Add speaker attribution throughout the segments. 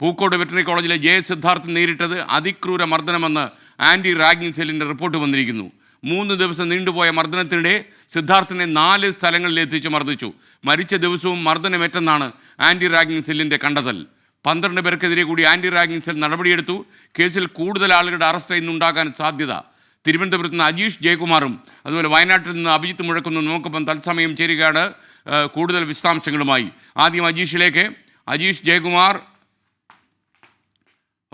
Speaker 1: Pookode veterinary കോളേജിലെ J Siddharthan നേരിട്ടത് അതിക്രൂര മർദ്ദനമെന്ന് ആന്റി റാഗിംഗ് സെല്ലിന്റെ റിപ്പോർട്ട് വന്നിരിക്കുന്നു. മൂന്ന് ദിവസം നീണ്ടുപോയ മർദ്ദനത്തിനിടെ സിദ്ധാർത്ഥിനെ നാല് സ്ഥലങ്ങളിൽ എത്തിച്ച് മർദ്ദിച്ചു. മരിച്ച ദിവസവും മർദ്ദനമേറ്റെന്നാണ് ആന്റി റാഗിംഗ് സെല്ലിന്റെ കണ്ടെത്തൽ. പന്ത്രണ്ട് പേർക്കെതിരെ കൂടി ആന്റി റാഗിംഗ് സെൽ നടപടിയെടുത്തു. കേസിൽ കൂടുതൽ ആളുകളുടെ അറസ്റ്റ് ഇന്നുണ്ടാകാൻ സാധ്യത. തിരുവനന്തപുരത്ത് നിന്ന് അജീഷ് ജയകുമാറും അതുപോലെ വയനാട്ടിൽ നിന്ന് അഭിജിത്ത് മുഴക്കുന്നു നമുക്കൊപ്പം തത്സമയം ചേരുകയാണ് കൂടുതൽ വിശദാംശങ്ങളുമായി. ആദ്യം അജീഷിലേക്ക്. അജീഷ് ജയകുമാർ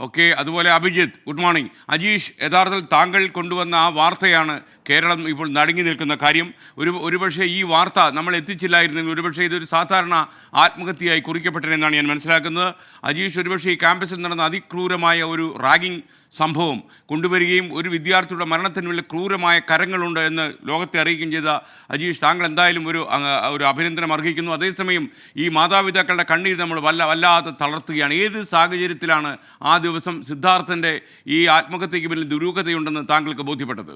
Speaker 1: ഓക്കെ അതുപോലെ അഭിജിത്ത് ഗുഡ് മോർണിംഗ് അജീഷ് യഥാർത്ഥത്തിൽ താങ്കൾ കൊണ്ടുവന്ന ആ വാർത്തയാണ് കേരളം ഇപ്പോൾ നടുങ്ങി നിൽക്കുന്ന കാര്യം. ഒരു ഒരുപക്ഷെ ഈ വാർത്ത നമ്മൾ എത്തിച്ചില്ലായിരുന്നെങ്കിൽ ഒരുപക്ഷെ ഇതൊരു സാധാരണ ആത്മഹത്യയായി കുറിക്കപ്പെട്ടതെന്നാണ് ഞാൻ മനസ്സിലാക്കുന്നത്. അജീഷ് ഒരുപക്ഷെ ഈ ക്യാമ്പസിൽ നടന്ന അതിക്രൂരമായ ഒരു റാഗിംഗ് സംഭവം കൊണ്ടുവരികയും ഒരു വിദ്യാർത്ഥിയുടെ മരണത്തിന് വലിയ ക്രൂരമായ കരങ്ങളുണ്ട് എന്ന് ലോകത്തെ അറിയിക്കുകയും ചെയ്ത അജീഷ് താങ്കൾ എന്തായാലും ഒരു ഒരു അഭിനന്ദനം അർഹിക്കുന്നു. അതേസമയം ഈ മാതാപിതാക്കളുടെ കണ്ണീർ നമ്മൾ വല്ല വല്ലാതെ തളർത്തുകയാണ്. ഏത് സാഹചര്യത്തിലാണ് ആ ദിവസം സിദ്ധാർത്ഥന്റെ ഈ ആത്മഹത്യയ്ക്ക് പിന്നിൽ ദുരൂഹതയുണ്ടെന്ന് താങ്കൾക്ക് ബോധ്യപ്പെട്ടത്?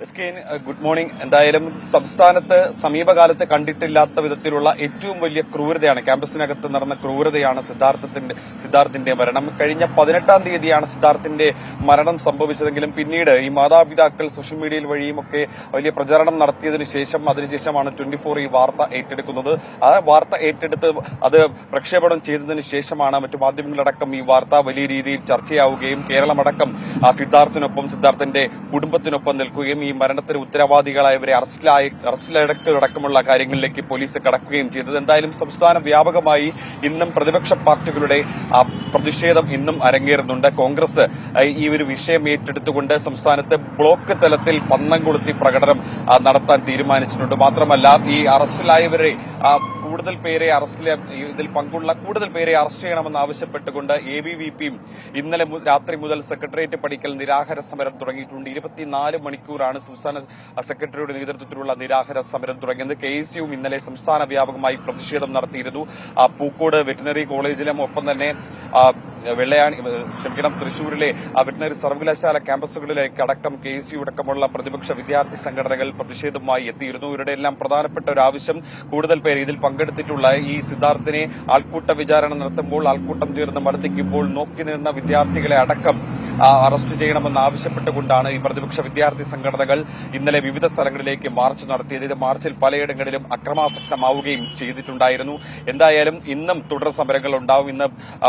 Speaker 2: S K good morning. എന്തായാലും സംസ്ഥാനത്ത് സമീപകാലത്ത് കണ്ടിട്ടില്ലാത്ത വിധത്തിലുള്ള ഏറ്റവും വലിയ ക്രൂരതയാണ് ക്യാമ്പസിനകത്ത് നടന്ന ക്രൂരതയാണ് സിദ്ധാർത്ഥത്തിന്റെ സിദ്ധാർത്ഥിന്റെ മരണം. കഴിഞ്ഞ പതിനെട്ടാം തീയതിയാണ് സിദ്ധാർത്ഥിന്റെ മരണം സംഭവിച്ചതെങ്കിലും പിന്നീട് ഈ മാതാപിതാക്കൾ സോഷ്യൽ മീഡിയയിൽ വഴിയും ഒക്കെ വലിയ പ്രചാരണം നടത്തിയതിനു ശേഷം അതിനുശേഷമാണ് ട്വന്റി ഫോർ ഈ വാർത്ത ഏറ്റെടുക്കുന്നത്. ആ വാർത്ത ഏറ്റെടുത്ത് അത് പ്രക്ഷേപണം ചെയ്തതിനു ശേഷമാണ് മറ്റു മാധ്യമങ്ങളടക്കം ഈ വാർത്ത വലിയ രീതിയിൽ ചർച്ചയാവുകയും കേരളമടക്കം ആ സിദ്ധാർത്ഥിനൊപ്പം സിദ്ധാർത്ഥിന്റെ കുടുംബത്തിനൊപ്പം നിൽക്കുകയും ഈ മരണത്തിന് ഉത്തരവാദികളായവരെ അറസ്റ്റിലായി അറസ്റ്റിലടക്കമുള്ള കാര്യങ്ങളിലേക്ക് പോലീസ് കടക്കുകയും ചെയ്തത്. എന്തായാലും സംസ്ഥാന വ്യാപകമായി ഇന്നും പ്രതിപക്ഷ പാർട്ടികളുടെ പ്രതിഷേധം ഇന്നും അരങ്ങേറുന്നുണ്ട്. കോൺഗ്രസ് ഈ ഒരു വിഷയം ഏറ്റെടുത്തുകൊണ്ട് സംസ്ഥാനത്ത് ബ്ലോക്ക് തലത്തിൽ പന്നം കൊളുത്തി പ്രകടനം നടത്താൻ തീരുമാനിച്ചിട്ടുണ്ട്. മാത്രമല്ല ഈ അറസ്റ്റിലായവരെ കൂടുതൽ പേരെ അറസ്റ്റ് ഇതിൽ പങ്കുള്ള കൂടുതൽ പേരെ അറസ്റ്റ് ചെയ്യണമെന്ന് ആവശ്യപ്പെട്ടുകൊണ്ട് എ ബി വി പിയും ഇന്നലെ രാത്രി മുതൽ സെക്രട്ടേറിയറ്റ് പഠിക്കൽ നിരാഹാര സമരം തുടങ്ങിയിട്ടുണ്ട്. ഇരുപത്തിനാല് മണിക്കൂറാണ് സംസ്ഥാന സെക്രട്ടറിയുടെ നേതൃത്വത്തിലുള്ള നിരാഹാര സമരം തുടങ്ങിയത്. കെ എസ് ഇന്നലെ സംസ്ഥാന വ്യാപകമായി പ്രതിഷേധം നടത്തിയിരുന്നു. പൂക്കോട് വെറ്റിനറി കോളേജിലും ഒപ്പം തന്നെ വെള്ളയാണി ക്ഷമിക്കണം തൃശൂരിലെ വെറ്റിനറി സർവകലാശാല ക്യാമ്പസുകളിലേക്ക് അടക്കം കെ സി അടക്കമുള്ള പ്രതിപക്ഷ വിദ്യാർത്ഥി സംഘടനകൾ പ്രതിഷേധവുമായി എത്തിയിരുന്നു. ഇവരുടെ എല്ലാം പ്രധാനപ്പെട്ട ഒരു ആവശ്യം കൂടുതൽ പേർ ഇതിൽ പങ്കെടുത്തിട്ടുള്ള ഈ സിദ്ധാർത്ഥിനെ ആൾക്കൂട്ട വിചാരണ നടത്തുമ്പോൾ ആൾക്കൂട്ടം ചേർന്ന് മർദ്ദിക്കുമ്പോൾ നോക്കി നിന്ന വിദ്യാർത്ഥികളെ അടക്കം അറസ്റ്റ് ചെയ്യണമെന്ന് ആവശ്യപ്പെട്ടുകൊണ്ടാണ് ഈ പ്രതിപക്ഷ വിദ്യാർത്ഥി സംഘടനകൾ ഇന്നലെ വിവിധ സ്ഥലങ്ങളിലേക്ക് മാർച്ച് നടത്തിയത്. ഇത് മാർച്ചിൽ പലയിടങ്ങളിലും അക്രമാസക്തമാവുകയും ചെയ്തിട്ടുണ്ടായിരുന്നു. എന്തായാലും ഇന്നും തുടർ സമരങ്ങൾ ഉണ്ടാവും. ഇന്ന്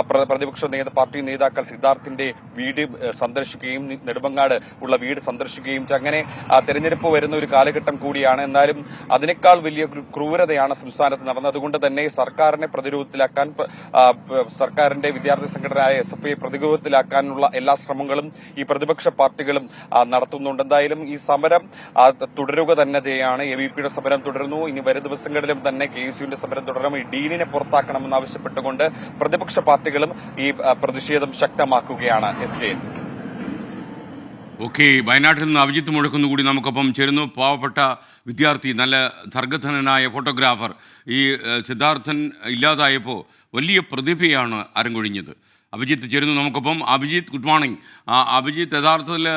Speaker 2: പ്രതിപക്ഷ നേത പാർട്ടി നേതാക്കൾ സിദ്ധാർത്ഥിന്റെ വീട് സന്ദർശിക്കുകയും നെടുമങ്ങാട് ഉള്ള വീട് സന്ദർശിക്കുകയും അങ്ങനെ തെരഞ്ഞെടുപ്പ് വരുന്ന ഒരു കാലഘട്ടം കൂടിയാണ്. എന്നാലും അതിനേക്കാൾ വലിയ ക്രൂരതയാണ് സംസ്ഥാനത്ത് നടന്നത്. അതുകൊണ്ട് തന്നെ സർക്കാരിനെ പ്രതിരോധത്തിലാക്കാൻ സർക്കാരിന്റെ വിദ്യാർത്ഥി സംഘടനയായ എസ് എഫ് ഐ പ്രതിരോധത്തിലാക്കാനുള്ള എല്ലാ ശ്രമങ്ങളും ഈ പ്രതിപക്ഷ പാർട്ടികളും നടത്തുന്നുണ്ട്. എന്തായാലും ഈ സമരം തുടരുക തന്നെ ചെയ്യാണ്. എ ബി പിയുടെ സമരം തുടരുന്നു. ഇനി വരും ദിവസങ്ങളിലും തന്നെ കെ സമരം തുടരണം ഈ ഡീനിനെ പുറത്താക്കണമെന്ന് ആവശ്യപ്പെട്ടുകൊണ്ട് പ്രതിപക്ഷ പാർട്ടികളും ഈ പ്രതിഷേധം ശക്തമാക്കുകയാണ് എസ് കെ.
Speaker 1: ഓക്കെ വയനാട്ടിൽ നിന്ന് അഭിജിത്ത് മുഴക്കുന്നു കൂടി നമുക്കൊപ്പം ചേരുന്നു. പാവപ്പെട്ട വിദ്യാർത്ഥി നല്ല സർഗധനനായ ഫോട്ടോഗ്രാഫർ. ഈ സിദ്ധാർത്ഥൻ ഇല്ലാതായപ്പോൾ വലിയ പ്രതിഭയാണ് അരങ്ങൊഴിഞ്ഞത്. അഭിജിത്ത് ചേരുന്നു നമുക്കൊപ്പം. Abhijith good morning. അഭിജിത്ത് യഥാർത്ഥത്തിൽ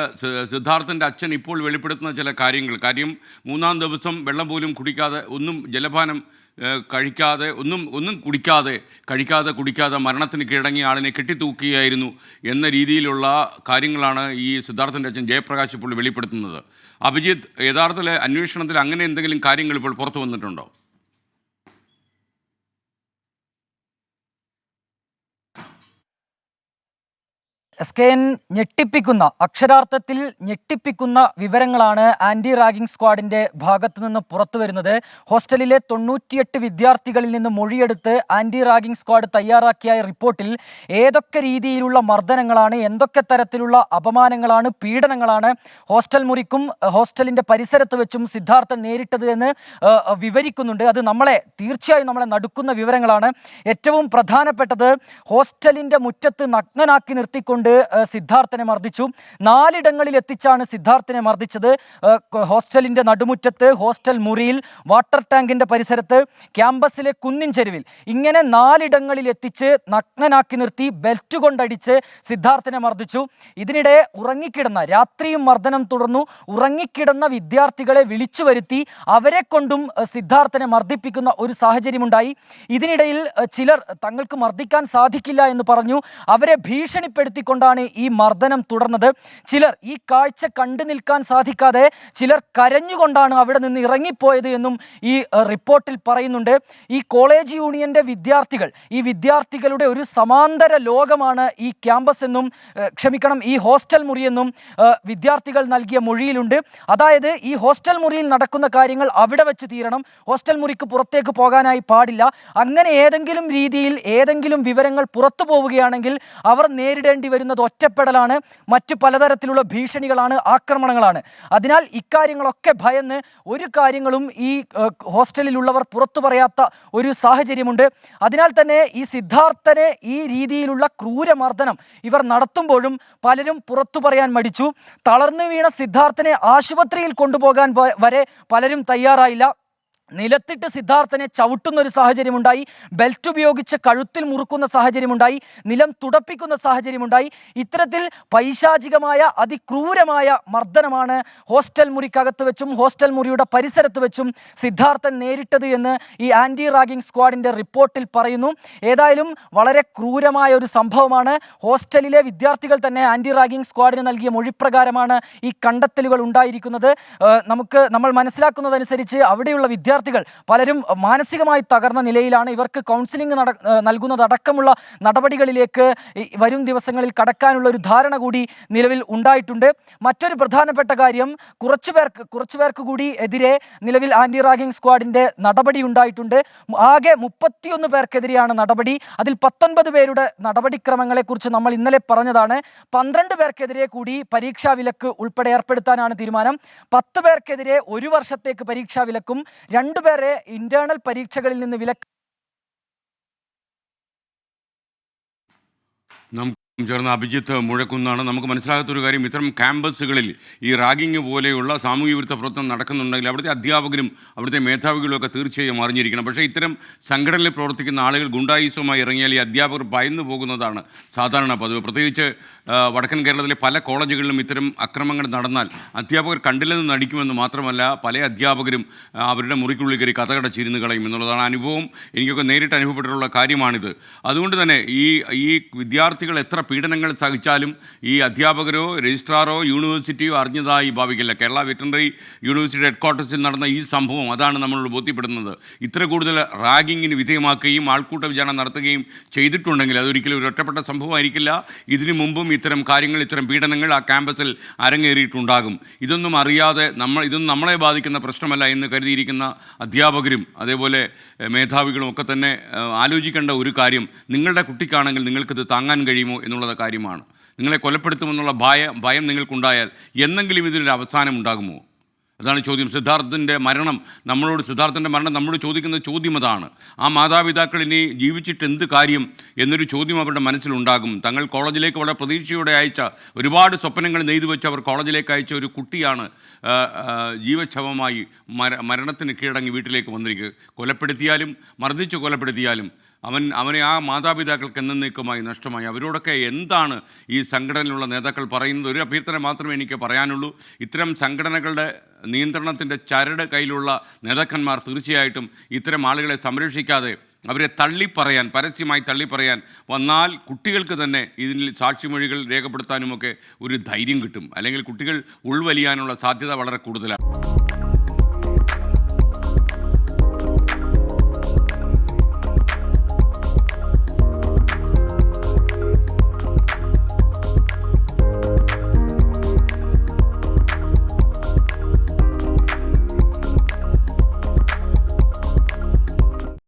Speaker 1: സിദ്ധാർത്ഥന്റെ അച്ഛൻ ഇപ്പോൾ വെളിപ്പെടുത്തുന്ന ചില കാര്യങ്ങൾ. കാര്യം മൂന്നാം ദിവസം വെള്ളം പോലും കുടിക്കാതെ ഒന്നും ജലപാനം കഴിക്കാതെ ഒന്നും ഒന്നും കുടിക്കാതെ കഴിക്കാതെ കുടിക്കാതെ മരണത്തിന് കീഴടങ്ങിയ ആളിനെ കെട്ടിത്തൂക്കുകയായിരുന്നു എന്ന രീതിയിലുള്ള കാര്യങ്ങളാണ് ഈ സിദ്ധാർത്ഥന്റെ അച്ഛൻ ജയപ്രകാശ് ഇപ്പോൾ വെളിപ്പെടുത്തുന്നത്. അഭിജിത്ത് യഥാർത്ഥത്തിൽ അന്വേഷണത്തിൽ അങ്ങനെ എന്തെങ്കിലും കാര്യങ്ങൾ ഇപ്പോൾ പുറത്തു വന്നിട്ടുണ്ടോ?
Speaker 3: എസ് കെ എൻ ഞെട്ടിപ്പിക്കുന്ന അക്ഷരാർത്ഥത്തിൽ ഞെട്ടിപ്പിക്കുന്ന വിവരങ്ങളാണ് ആന്റി റാഗിംഗ് സ്ക്വാഡിന്റെ ഭാഗത്തു നിന്ന് പുറത്തു വരുന്നത്. ഹോസ്റ്റലിലെ തൊണ്ണൂറ്റിയെട്ട് വിദ്യാർത്ഥികളിൽ നിന്ന് മൊഴിയെടുത്ത് ആന്റി റാഗിംഗ് സ്ക്വാഡ് തയ്യാറാക്കിയ റിപ്പോർട്ടിൽ ഏതൊക്കെ രീതിയിലുള്ള മർദ്ദനങ്ങളാണ് എന്തൊക്കെ തരത്തിലുള്ള അപമാനങ്ങളാണ് പീഡനങ്ങളാണ് ഹോസ്റ്റൽ മുറിക്കും ഹോസ്റ്റലിന്റെ പരിസരത്ത് വെച്ചും സിദ്ധാർത്ഥൻ നേരിട്ടത് എന്ന് വിവരിക്കുന്നുണ്ട്. അത് നമ്മളെ തീർച്ചയായും നമ്മളെ നടുക്കുന്ന വിവരങ്ങളാണ്. ഏറ്റവും പ്രധാനപ്പെട്ടത് ഹോസ്റ്റലിന്റെ മുറ്റത്ത് നഗ്നനാക്കി നിർത്തിക്കൊണ്ട് കൊണ്ട് സിദ്ധാർത്ഥനെ മർദ്ദിച്ചു. നാലിടങ്ങളിൽ എത്തിച്ചാണ് സിദ്ധാർത്ഥനെ മർദ്ദിച്ചത്. ഹോസ്റ്റലിന്റെ നടുമുറ്റത്ത് ഹോസ്റ്റൽ മുറിയിൽ വാട്ടർ ടാങ്കിന്റെ പരിസരത്ത് ക്യാമ്പസിലെ കുന്നിൻ ചെരുവിൽ. ഇങ്ങനെ നാലിടങ്ങളിൽ എത്തിച്ച് നഗ്നനാക്കി നിർത്തി ബെൽറ്റ് കൊണ്ടടിച്ച് സിദ്ധാർത്ഥനെ മർദ്ദിച്ചു. ഇതിനിടെ ഉറങ്ങിക്കിടന്ന രാത്രിയും മർദ്ദനം തുടർന്നു. ഉറങ്ങിക്കിടന്ന വിദ്യാർത്ഥികളെ വിളിച്ചു വരുത്തി അവരെ കൊണ്ടും സിദ്ധാർത്ഥനെ മർദ്ദിപ്പിക്കുന്ന ഒരു സാഹചര്യമുണ്ടായി. ഇതിനിടയിൽ ചിലർ തങ്ങൾക്ക് മർദ്ദിക്കാൻ സാധിക്കില്ല എന്ന് പറഞ്ഞു. അവരെ ഭീഷണിപ്പെടുത്തിക്കൊണ്ടാണ് ഈ മർദ്ദനം തുടർന്നത്. ചിലർ ഈ കാഴ്ച കണ്ടു നിൽക്കാൻ സാധിക്കാതെ ചിലർ കരഞ്ഞുകൊണ്ടാണ് അവിടെ നിന്ന് ഇറങ്ങിപ്പോയത് എന്നും ഈ റിപ്പോർട്ടിൽ പറയുന്നുണ്ട്. ഈ കോളേജ് യൂണിയന്റെ വിദ്യാർത്ഥികൾ ഈ വിദ്യാർത്ഥികളുടെ ഒരു സമാന്തര ലോകമാണ് ഈ ക്യാമ്പസ് എന്നും ക്ഷമിക്കണം ഈ ഹോസ്റ്റൽ മുറിയെന്നും വിദ്യാർത്ഥികൾ നൽകിയ മൊഴിയിലുണ്ട്. അതായത് ഈ ഹോസ്റ്റൽ മുറിയിൽ നടക്കുന്ന കാര്യങ്ങൾ അവിടെ വെച്ച് തീരണം. ഹോസ്റ്റൽ മുറിക്ക് പുറത്തേക്ക് പോകാനായി പാടില്ല. അങ്ങനെ ഏതെങ്കിലും രീതിയിൽ ഏതെങ്കിലും വിവരങ്ങൾ പുറത്തു പോവുകയാണെങ്കിൽ അവർ നേരിടേണ്ടി വരുന്നത് ഒറ്റപ്പെടലാണ്. മറ്റ് പലതരത്തിലുള്ള ഭീഷണികളാണ് ആക്രമണങ്ങളാണ്. അതിനാൽ ഇക്കാര്യങ്ങളൊക്കെ ഭയന്ന് ഒരു കാര്യങ്ങളും ഈ ഹോസ്റ്റലിലുള്ളവർ പുറത്തു പറയാത്ത ഒരു സാഹചര്യമുണ്ട്. അതിനാൽ തന്നെ ഈ സിദ്ധാർത്ഥനെ ഈ രീതിയിലുള്ള ക്രൂരമർദ്ദനം ഇവർ നടത്തുമ്പോഴും പലരും പുറത്തു പറയാൻ മടിച്ചു. തളർന്നു വീണ സിദ്ധാർത്ഥനെ ആശുപത്രിയിൽ കൊണ്ടുപോകാൻ വരെ പലരും തയ്യാറായില്ല. നിലത്തിട്ട് സിദ്ധാർത്ഥനെ ചവിട്ടുന്ന ഒരു സാഹചര്യമുണ്ടായി. ബെൽറ്റ് ഉപയോഗിച്ച് കഴുത്തിൽ മുറുക്കുന്ന സാഹചര്യമുണ്ടായി. നിലം തുടപ്പിക്കുന്ന സാഹചര്യമുണ്ടായി. ഇത്തരത്തിൽ പൈശാചികമായ അതിക്രൂരമായ മർദ്ദനമാണ് ഹോസ്റ്റൽ മുറിക്കകത്ത് വെച്ചും ഹോസ്റ്റൽ മുറിയുടെ പരിസരത്ത് വെച്ചും സിദ്ധാർത്ഥൻ നേരിട്ടത് എന്ന് ഈ ആന്റി റാഗിംഗ് സ്ക്വാഡിന്റെ റിപ്പോർട്ടിൽ പറയുന്നു. ഏതായാലും വളരെ ക്രൂരമായ ഒരു സംഭവമാണ്. ഹോസ്റ്റലിലെ വിദ്യാർത്ഥികൾ തന്നെ ആന്റി റാഗിംഗ് സ്ക്വാഡിന് നൽകിയ മൊഴിപ്രകാരമാണ് ഈ കണ്ടെത്തലുകൾ ഉണ്ടായിരിക്കുന്നത്. നമുക്ക് നമ്മൾ മനസ്സിലാക്കുന്നതനുസരിച്ച് അവിടെയുള്ള വിദ്യാർത്ഥികൾ പലരും മാനസികമായി തകർന്ന നിലയിലാണ്. ഇവർക്ക് കൗൺസിലിംഗ് നട നൽകുന്നതടക്കമുള്ള നടപടികളിലേക്ക് വരും ദിവസങ്ങളിൽ കടക്കാനുള്ള ഒരു ധാരണ കൂടി നിലവിൽ ഉണ്ടായിട്ടുണ്ട്. മറ്റൊരു പ്രധാനപ്പെട്ട കാര്യം കുറച്ചു പേർക്ക് കുറച്ചു പേർക്ക് കൂടി എതിരെ നിലവിൽ ആന്റി റാഗിംഗ് സ്ക്വാഡിന്റെ നടപടി ഉണ്ടായിട്ടുണ്ട്. ആകെ മുപ്പത്തിയൊന്ന് പേർക്കെതിരെയാണ് നടപടി. അതിൽ പത്തൊൻപത് പേരുടെ നടപടിക്രമങ്ങളെക്കുറിച്ച് നമ്മൾ ഇന്നലെ പറഞ്ഞതാണ്. പന്ത്രണ്ട് പേർക്കെതിരെ കൂടി പരീക്ഷാ വിലക്ക് ഉൾപ്പെടെ ഏർപ്പെടുത്താനാണ് തീരുമാനം. പത്ത് പേർക്കെതിരെ ഒരു വർഷത്തേക്ക് പരീക്ഷാ വിലക്കും രണ്ടുപേരെ ഇന്റേണൽ പരീക്ഷകളിൽ നിന്ന് വിലക്ക്
Speaker 1: ചേർന്ന അഭിജിത്ത് മുഴക്കുന്നാണ്. നമുക്ക് മനസ്സിലാകാത്തൊരു കാര്യം ഇത്തരം ക്യാമ്പസുകളിൽ ഈ റാഗിങ് പോലെയുള്ള സാമൂഹ്യ വിരുദ്ധ പ്രവർത്തനം നടക്കുന്നുണ്ടെങ്കിൽ അവിടുത്തെ അധ്യാപകരും അവിടുത്തെ മേധാവികളും ഒക്കെ തീർച്ചയായും അറിഞ്ഞിരിക്കണം. പക്ഷേ ഇത്തരം സംഘടനയിൽ പ്രവർത്തിക്കുന്ന ആളുകൾ ഗുണ്ടായുസവുമായി ഇറങ്ങിയാൽ ഈ അധ്യാപകർ ഭയന്നു പോകുന്നതാണ് സാധാരണ പതിവ്. പ്രത്യേകിച്ച് വടക്കൻ കേരളത്തിലെ പല കോളേജുകളിലും ഇത്തരം അക്രമങ്ങൾ നടന്നാൽ അധ്യാപകർ കണ്ടില്ലെന്ന് നടിക്കുമെന്ന് മാത്രമല്ല പല അധ്യാപകരും അവരുടെ മുറിക്കുള്ളിൽ കയറി കഥകടച്ചിരുന്ന് കളയും എന്നുള്ളതാണ് അനുഭവം. എനിക്കൊക്കെ നേരിട്ട് അനുഭവപ്പെട്ടിട്ടുള്ള കാര്യമാണിത്. അതുകൊണ്ട് തന്നെ ഈ ഈ വിദ്യാർത്ഥികൾ എത്ര പീഡനങ്ങൾ സഹിച്ചാലും ഈ അധ്യാപകരോ രജിസ്ട്രാറോ യൂണിവേഴ്സിറ്റിയോ അറിഞ്ഞതായി ഭാവിക്കില്ല. കേരള വെറ്ററിനറി യൂണിവേഴ്സിറ്റി ഹെഡ് ക്വാർട്ടേഴ്സിൽ നടന്ന ഈ സംഭവം അതാണ് നമ്മളോട് ബോധ്യപ്പെടുന്നത്. ഇത്ര കൂടുതൽ റാഗിങ്ങിന് വിധേയമാക്കുകയും ആൾക്കൂട്ട വിചാരണ നടത്തുകയും ചെയ്തിട്ടുണ്ടെങ്കിൽ അതൊരിക്കലും ഒരു ഒറ്റപ്പെട്ട സംഭവമായിരിക്കില്ല. ഇതിനു മുമ്പും ഇത്തരം കാര്യങ്ങൾ ഇത്തരം പീഡനങ്ങൾ ആ ക്യാമ്പസിൽ അരങ്ങേറിയിട്ടുണ്ടാകും. ഇതൊന്നും അറിയാതെ നമ്മൾ ഇതൊന്നും നമ്മളെ ബാധിക്കുന്ന പ്രശ്നമല്ല എന്ന് കരുതിയിരിക്കുന്ന അധ്യാപകരും അതേപോലെ മേധാവികളും ഒക്കെ തന്നെ ആലോചിക്കേണ്ട ഒരു കാര്യം നിങ്ങളുടെ കുട്ടിക്കാണെങ്കിൽ നിങ്ങൾക്കിത് താങ്ങാൻ കഴിയുമോ എന്നുള്ളത് കാര്യമാണ്. നിങ്ങളെ കൊലപ്പെടുത്തുമെന്നുള്ള ഭയം ഭയം നിങ്ങൾക്കുണ്ടായാൽ എന്നെങ്കിലും ഇതിനൊരു അവസാനം ഉണ്ടാകുമോ? അതാണ് ചോദ്യം. സിദ്ധാർത്ഥന്റെ മരണം നമ്മളോട് സിദ്ധാർത്ഥന്റെ മരണം നമ്മളോട് ചോദിക്കുന്ന ചോദ്യം അതാണ്. ആ മാതാപിതാക്കൾ ഇനി ജീവിച്ചിട്ട് എന്ത് കാര്യം എന്നൊരു ചോദ്യം അവരുടെ മനസ്സിലുണ്ടാകും. തങ്ങൾ കോളേജിലേക്ക് വളരെ പ്രതീക്ഷയോടെ അയച്ച ഒരുപാട് സ്വപ്നങ്ങൾ നെയ്തു വെച്ച് അവർ കോളേജിലേക്ക് അയച്ച ഒരു കുട്ടിയാണ് ജീവച്ഛവമായി മര മരണത്തിന് കീഴടങ്ങി വീട്ടിലേക്ക് വന്നിരിക്കുക. കൊലപ്പെടുത്തിയാലും മർദ്ദിച്ച് കൊലപ്പെടുത്തിയാലും അവൻ അവനെ ആ മാതാപിതാക്കൾക്ക് എന്നേക്കുമായി നഷ്ടമായി. അവരോടൊക്കെ എന്താണ് ഈ സംഘടനയിലുള്ള നേതാക്കൾ പറയുന്നത്? ഒരു അഭ്യർത്ഥന മാത്രമേ എനിക്ക് പറയാനുള്ളൂ. ഇത്തരം സംഘടനകളുടെ നിയന്ത്രണത്തിന്റെ ചരട് കയ്യിലുള്ള നേതാക്കന്മാർ തീർച്ചയായിട്ടും ഇത്തരം ആളുകളെ സംരക്ഷിക്കാതെ അവരെ തള്ളിപ്പറയാൻ പരസ്യമായി തള്ളിപ്പറയാൻ വന്നാൽ കുട്ടികൾക്ക് തന്നെ ഇതിൽ സാക്ഷിമൊഴികൾ രേഖപ്പെടുത്താനുമൊക്കെ ഒരു ധൈര്യം കിട്ടും. അല്ലെങ്കിൽ കുട്ടികൾ ഉൾവലിയാനുള്ള സാധ്യത വളരെ കൂടുതലാണ്.